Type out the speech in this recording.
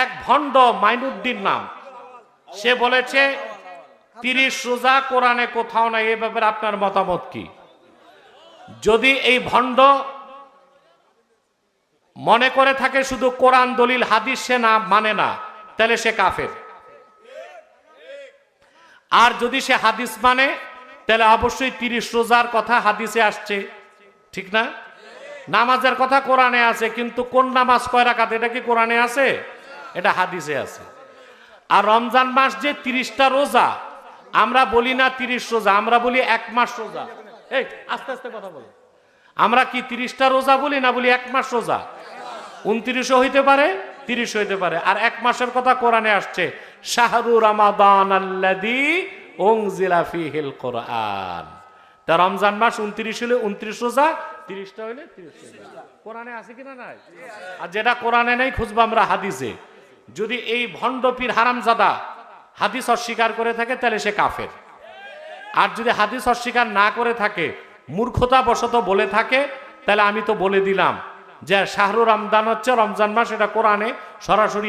এক ভণ্ড মাইনুদ্দিন নাম। সে বলেছে, তিরিশ রোজা কোরআনে কোথাও নাই, এ ব্যাপারে আপনার মতামত কি? যদি এই ভণ্ড মনে করে থাকে শুধু কোরআন দলিল, হাদিস সে না মানে না, তাহলে সে কাফের। আর যদি সে হাদিস মানে তাহলে অবশ্যই তিরিশ রোজার কথা হাদিসে আসছে। ঠিক না? নামাজের কথা কোরআনে আছে, কিন্তু কোন নামাজ কয় রাখাত এটা কি কোরআনে আছে? এটা হাদিসে আছে। আর রমজান মাস যে তিরিশটা রোজা, আমরা বলি না তিরিশ রোজা, আমরা বলি এক মাস রোজা। এই, আস্তে আস্তে কথা বলো। আমরা কি তিরিশটা রোজা বলি না বলি এক মাস রোজা? উনত্রিশও হইতে পারে তিরিশ হইতে পারে। আর এক মাসের কথা কোরআনে আসছে, শাহরু রামাদান কোরআন। তা রমজান মাস উনত্রিশ হলে উনত্রিশ রোজা, তিরিশটা হইলে তিরিশ কোরআনে আছে কিনা নাই? আর যেটা কোরআনে নেই, খুঁজবো আমরা হাদিসে। যদি এই ভণ্ড পীর হারামজাদা হাদিস অস্বীকার করে থাকে, তাহলে সে কাফের। আর যদি হাদিস অস্বীকার না করে থাকে মূর্খতা বশত বলে থাকে, তাহলে আমি তো বলে দিলাম যে শাহরুর রমজান হচ্ছে রমজান মাস, এটা কোরআনে সরাসরি